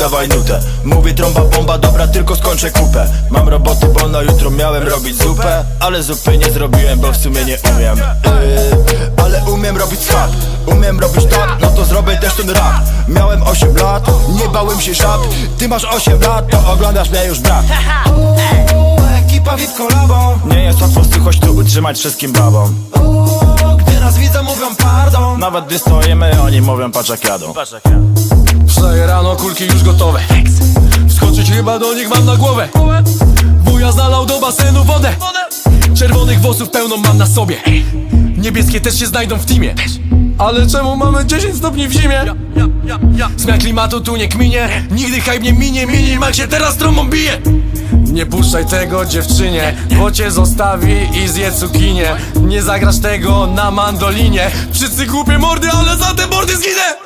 dawaj nutę. Mówię trąba bomba, dobra tylko skończę kupę. Mam roboty, bo na jutro miałem robić zupę Ale zupy nie zrobiłem, bo w sumie nie umiem. Yy, Ale umiem robić schab Umiem robić tak, no to zrobię też ten rap. Miałem 8 lat, nie bałem się żab Ty masz 8 lat, to oglądasz mnie już brat. Ekipa VIP kolabo. Nie jest łatwo słuchać tu utrzymać wszystkim babom Gdy nas widzą mówią pardon. Nawet gdy stoimy, oni mówią patrz jak jadą Wstaję rano, kulki już gotowe. Wskoczyć chyba do nich mam na głowę. Wuja zalał do basenu wodę. Czerwonych włosów pełną mam na sobie. Niebieskie też się znajdą w teamie. Ale czemu mamy 10 stopni w zimie? Zmian klimatu tu nie kminie. Nigdy hype nie minie Minimaxie teraz trąbą bije. Nie puszczaj tego dziewczynie, bo cię zostawi i zje cukinię. Nie zagrasz tego na mandolinie. Wszyscy głupie mordy, ale za te mordy zginę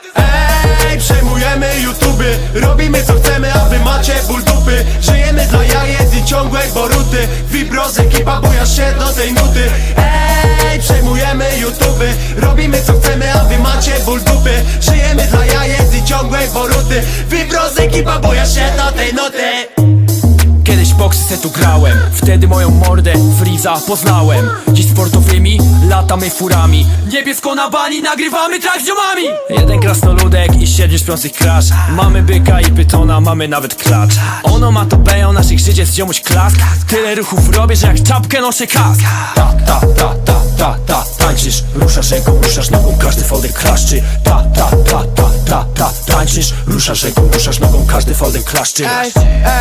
Ej, przejmujemy YouTuby Robimy co chcemy, a wy macie ból dupy. Żyjemy dla jajec i ciągłej boruty. Vibros ekipa bojasz się do tej nuty. Ej, przejmujemy YouTuby Robimy co chcemy, a wy macie ból dupy. Żyjemy dla jajec i ciągłej boruty. Vibros ekipa się do tej nuty Boksy se tu grałem. Wtedy moją mordę Freeza poznałem. Dziś sportowymi latamy furami. Niebiesko na bani nagrywamy track z ziomami. Jeden krasnoludek i siedmiu śpiących crash Mamy byka i pytona, mamy nawet klacz. Ono ma to beją naszych życie z ziomuś klask. Tyle ruchów robię, że jak czapkę noszę kask. Ta, ta, ta, ta, ta, ta Tańczysz, ruszasz ręką, ruszasz nogą Każdy folder klaszczy Tańczysz, ruszasz ręką, ruszasz nogą Każdy folder klaszczy. Ej,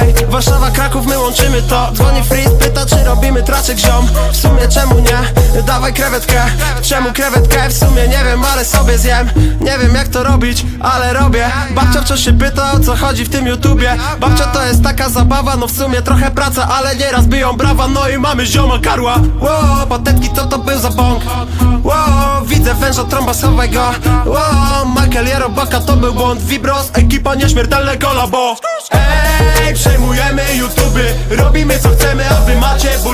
ej, Warszawa, Kraków, my łączymy to. Dzwoni Freeze, pyta czy robimy traczek ziom. W sumie czemu nie? Dawaj krewetkę. Czemu krewetkę? W sumie nie wiem, ale sobie zjem. Nie wiem jak to robić, ale robię. Babcia wciąż się pyta o co chodzi w tym YouTubie. Babcia to jest taka zabawa, no w sumie trochę praca Ale nieraz biją brawa, no i mamy zioma karła. Wow, patetki co to był za bąk? Wow, widzę węża, trąba, schowaj go Wow, Michael Jerobaka to był błąd. Vibros, ekipa nieśmiertelne kolabo. Ej, przejmujemy YouTuby. Robimy co chcemy, a wy macie ból